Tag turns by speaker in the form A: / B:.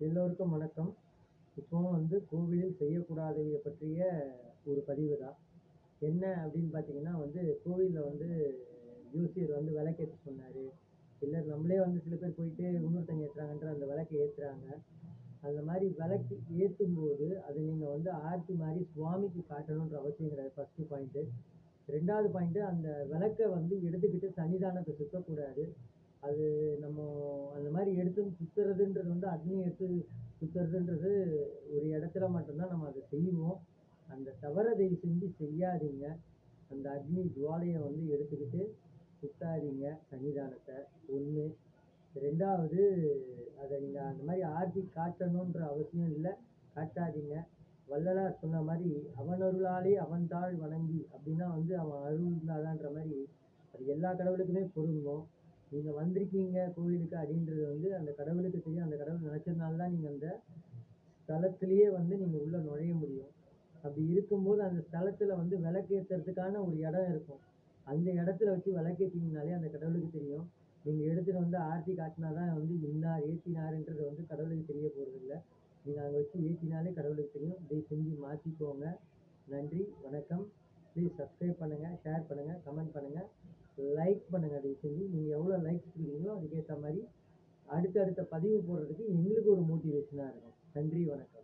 A: எல்லோருக்கும் வணக்கம். இப்போவும் வந்து கோவிலில் செய்யக்கூடாதவை பற்றிய ஒரு பதிவு தான் என்ன அப்படின்னு பார்த்தீங்கன்னா வந்து கோவிலில் வந்து ஜோசியர் வந்து விளக்கேற்ற சொன்னார். இல்லை நம்மளே வந்து சில பேர் போயிட்டு இன்னொருத்தங்க ஏற்றுறாங்கன்ற அந்த விளக்கை ஏற்றுறாங்க அந்த மாதிரி விளக்கு ஏற்றும் போது அதை நீங்கள் வந்து ஆர்த்தி மாதிரி சுவாமிக்கு காட்டணுன்ற அவசியம் கிடையாது ஃபஸ்ட்டு பாயிண்ட்டு ரெண்டாவது பாயிண்ட்டு அந்த விளக்கை வந்து எடுத்துக்கிட்டு சன்னிதானத்தை சுற்றக்கூடாது அது நம்ம அந்த மாதிரி எடுத்து சுற்றுறதுன்றது வந்து அக்னி எடுத்து சுற்றுறதுன்றது ஒரு இடத்துல மட்டும்தான் நம்ம அதை செய்வோம். அந்த தவறை தயவு செஞ்சு செய்யாதீங்க. அந்த அக்னி ஜுவாலையை வந்து எடுத்துக்கிட்டு சுத்தாதீங்க சன்னிதானத்தை. ஒன்று ரெண்டாவது அதை நீங்கள் அந்த மாதிரி ஆர்த்தி காட்டணுன்ற அவசியம் இல்லை. காட்டாதீங்க. வள்ளலார் சொன்ன மாதிரி அவனருளாலே அவன் தாழ் வணங்கி அப்படின்னா வந்து அவன் அருள் இருந்தாதான்ற மாதிரி அது எல்லா கடவுளுக்குமே பொருந்தும். நீங்கள் வந்திருக்கீங்க கோவிலுக்கு அப்படின்றது வந்து அந்த கடவுளுக்கு தெரியும். அந்த கடவுள் நினச்சதுனால தான் நீங்கள் அந்த ஸ்தலத்திலேயே வந்து நீங்கள் உள்ளே நுழைய முடியும். அப்படி இருக்கும்போது அந்த ஸ்தலத்தில் வந்து விளக்கேற்றுறதுக்கான ஒரு இடம் இருக்கும். அந்த இடத்துல வச்சு விளக்கேற்றிங்கனாலே அந்த கடவுளுக்கு தெரியும். நீங்கள் எடுத்துகிட்டு வந்து ஆர்த்தி காட்டினா தான் வந்து இன்னார் ஏற்றினாருன்றது வந்து கடவுளுக்கு தெரிய போகிறதில்ல நீங்கள் அங்கே வச்சு ஏற்றினாலே கடவுளுக்கு தெரியும். இதை செஞ்சு மாற்றிக்கோங்க நன்றி வணக்கம். ப்ளீஸ் சப்ஸ்கிரைப் பண்ணுங்கள் ஷேர் பண்ணுங்கள் கமெண்ட் பண்ணுங்கள் லைக் பண்ணுங்கள் தயவு நீங்கள் எவ்வளோ லைக்ஸ் கொடுக்குறீங்களோ அதுக்கேற்ற மாதிரி அடுத்தடுத்த பதிவு போடுறதுக்கு எங்களுக்கு ஒரு மோட்டிவேஷனாக இருக்கும். நன்றி வணக்கம்.